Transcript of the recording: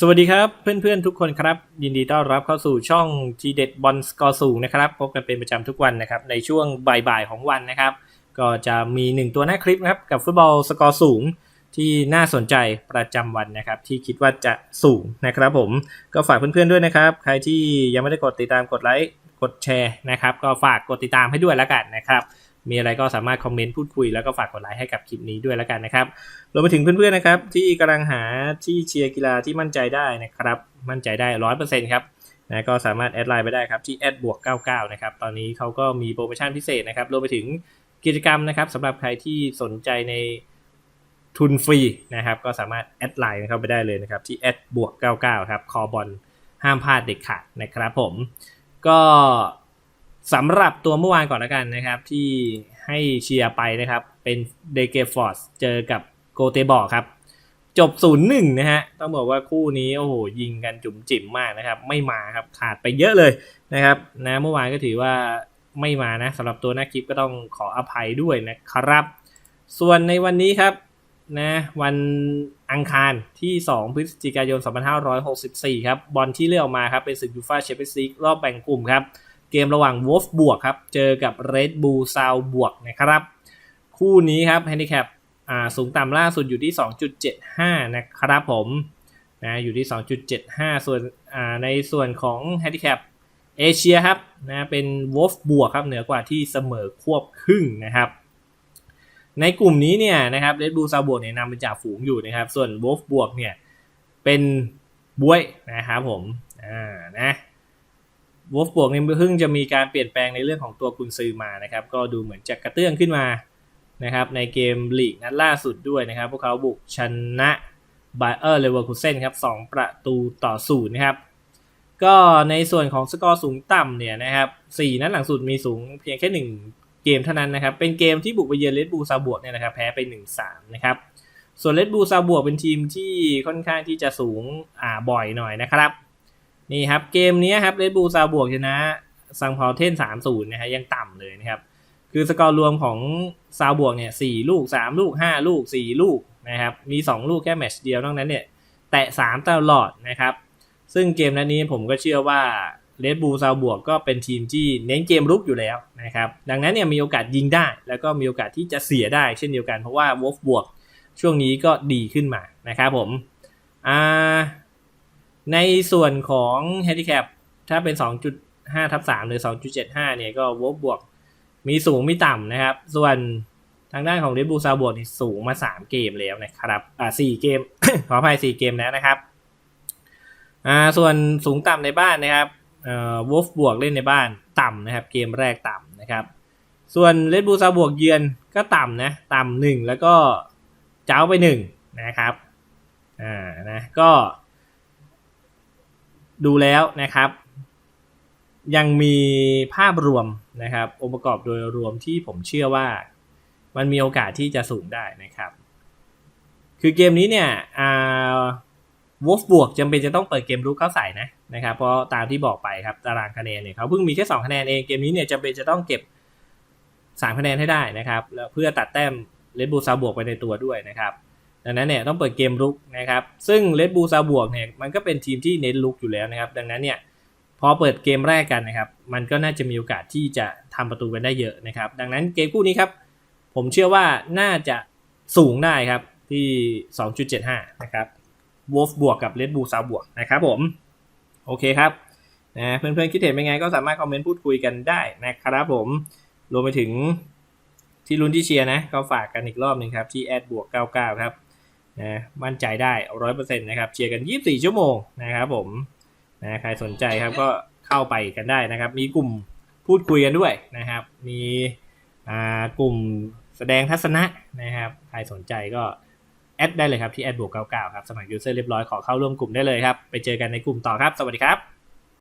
สวัสดีครับเพื่อนๆทุกคนครับ ยินดีต้อนรับเข้าสู่ช่อง G เด็ดบอลสกอร์สูงนะครับพบกันเป็นประจำทุกวันนะครับในช่วงบ่ายๆของวันนะครับ ก็จะมี1ตัวหน้าคลิปนะครับกับฟุตบอลสกอร์สูงที่น่าสนใจประจำวันนะครับ ที่คิดว่าจะสูงนะครับผมก็ฝากเพื่อนๆด้วยนะครับ ใครที่ยังไม่ได้กดติดตามกดไลค์กดแชร์นะครับ ก็ฝากกดติดตามให้ด้วยแล้วกันนะครับ มีอะไรก็สามารถคอมเมนต์พูดคุยแล้วก็ฝากกดไลค์ให้กับคลิปนี้ด้วยแล้วกันนะครับรวมไปถึงเพื่อนๆนะครับที่กำลังหาที่เชียร์กีฬาที่มั่นใจได้นะครับ มั่นใจได้ร้อยเปอร์เซ็นต์ครับนะก็สามารถแอดไลน์ไปได้ครับที่แอดบวก99นะครับตอนนี้เขาก็มีโปรโมชั่นพิเศษนะครับรวมไปถึงกิจกรรมนะครับสำหรับใครที่สนใจในทุนฟรีนะครับ ก็สามารถแอดไลน์เข้าไปได้เลยนะครับที่แอดบวก99ครับคอบอลห้ามพลาดเด็ดขาดนะครับผม ก็ สำหรับตัวเมื่อวานก่อนแล้วกันนะครับ ที่ให้เชียร์ไปนะครับ เป็นเดเกฟอร์สเจอกับโกเตบอครับ จบ 0-1 นะฮะ ต้องบอกว่าคู่นี้โอ้โหยิงกันจุ๋มจิ๋มมากนะครับ ไม่มาครับขาดไปเยอะเลยนะครับนะเมื่อวานก็ถือว่าไม่มานะสำหรับตัวนักคลิปก็ต้องขออภัยด้วยนะครับ ส่วนในวันนี้ครับนะวันอังคารที่ 2 พฤศจิกายน 2564 ครับ บอลที่เลือกออกมาครับ เป็นศึกยูฟ่าแชมเปี้ยนส์ลีกรอบแบ่งกลุ่มครับ เกมระหว่างวอฟบวกครับ เจอกับ Red Bull s o u บวกนะครับ คู่นี้ครับแฮนดิแคปอ่าสูงต่ำล่าสุดอยู่ที่ 2.75 นะครับผมนะอยู่ที่ 2.75 ส่วนอ่าในส่วนของแฮนดิแคปเอเชียครับนะเป็นวอฟบวกครับเหนือกว่าที่เสมอควบครึ่งนะครับในกลุ่มนี้เนี่ยนะครับเรดบูลซาบวกเนี่ยนำเป็นจ่าฝูงอยู่นะครับ ส่วนวอฟบวกเนี่ยเป็นบวยนะครับผมอ่านะ วอฟบวกเนี่ยเพิ่งจะมีการเปลี่ยนแปลงในเรื่องของตัวกุนซือมานะครับ ก็ดูเหมือนจะกระเตื้องขึ้นมานะครับ ในเกมลีกนัดล่าสุดด้วยนะครับ พวกเขาบุกชนะไบเออร์เลเวอร์คูเซนครับ2ประตูต่อศูนย์นะครับ ก็ในส่วนของสกอร์สูงต่ำเนี่ยนะครับ4นัดหลังสุดมีสูงเพียงแค่ 1 เกมเท่านั้นนะครับ เป็นเกมที่บุกไปเยือนเลดบูซาบวกเนี่ยนะครับแพ้ไป 1-3 นะครับ ส่วนเลดบูซาบวกเป็นทีมที่ค่อนข้างที่จะสูงอ่าบ่อยหน่อยนะครับ นี่ครับเกมนี้ครับเลดบูซาบวกชนะซังพาวเทน3-0นย์นะฮะยังต่ำเลยนะครับ คือสกอร์รวมของซาวบวกเนี่ยสี่ลูกสามลูกห้าลูกสี่ลูกนะครับ มีสองลูกแค่แมตช์เดียวนอกนั้นเนี่ย แตะสามตลอดนะครับ ซึ่งเกมนั้นนี้ผมก็เชื่อว่าเลดบูซาวบวกก็เป็นทีมที่เน้นเกมรุกอยู่แล้วนะครับ ดังนั้นเนี่ยมีโอกาสยิงได้ แล้วก็มีโอกาสที่จะเสียได้เช่นเดียวกันเพราะว่าวอฟบวกช่วงนี้ก็ดีขึ้นมานะครับผมอ่า ในส่วนของแฮนดิแคปถ้าเป็น 2.5ทับ3หรือ 2.75 เนี่ยก็วอฟบวก มีสูงมีต่ำนะครับ ส่วนทางด้านของเรดบูซาบวกนี่สูงมา 3 เกมแล้วนะครับอ่า4เกม ขออภัย 4 เกมแล้วนะครับอ่าส่วนสูงต่ำในบ้านนะครับเอ่อวอฟบวกเล่นในบ้านต่ำนะครับ เกมแรกต่ำนะครับ ส่วนเรดบูซาบวกเยือนก็ต่ำนะต่ำหนึ่งแล้วก็เจ้าไปหนึ่งนะครับอ่านะก็ ดูแล้วนะครับ ยังมีภาพรวมนะครับ องค์ประกอบโดยรวมที่ผมเชื่อว่ามันมีโอกาสที่จะสูงได้นะครับ คือเกมนี้เนี่ยอ่าวอฟบวกจำเป็นจะต้องเปิดเกมรุกเข้าใส่นะนะครับ เพราะตามที่บอกไปครับตารางคะแนนเนี่ยเขาเพิ่งมีแค่2คะแนนเองเกมนี้เนี่ยจำเป็นจะต้องเก็บ3คะแนนให้ได้นะครับแล้วเพื่อตัดแต้มเลดบูซาบวกไปในตัวด้วยนะครับ ดังนั้นเนี่ยต้องเปิดเกมรุกนะครับ ซึ่งเลดบูซาบวกเนี่ยมันก็เป็นทีมที่เน้นลุกอยู่แล้วนะครับ ดังนั้นเนี่ยพอเปิดเกมแรกกันนะครับ มันก็น่าจะมีโอกาสที่จะทำประตูกันได้เยอะนะครับ ดังนั้นเกมคู่นี้ครับ ผมเชื่อว่าน่าจะสูงได้ครับที่ 2.75 นะครับวอฟบวกกับเลดบูซาบวกนะครับผม โอเคครับนะเพื่อนๆคิดเห็นเป็นไงก็สามารถคอมเมนต์พูดคุยกันได้นะครับผมรวมไปถึงที่ลุ้นที่เชียร์นะก็ฝากกันอีกรอบหนึ่งครับที่แอดบวก 99 ครับ นะมั่นใจได้ร้อยเปอร์เซ็นต์นะครับเชียร์กัน24ชั่วโมงนะครับผมนะใครสนใจครับก็เข้าไปกันได้นะครับ มีกลุ่มพูดคุยกันด้วยนะครับ มีอ่ากลุ่มแสดงทัศนะนะครับใครสนใจก็แอดได้เลยครับที่แอดบวกเก้าครับสมัครยูเซอร์เรียบร้อยขอเข้าร่วมกลุ่มได้เลยครับ ไปเจอกันในกลุ่มต่อครับ สวัสดีครับ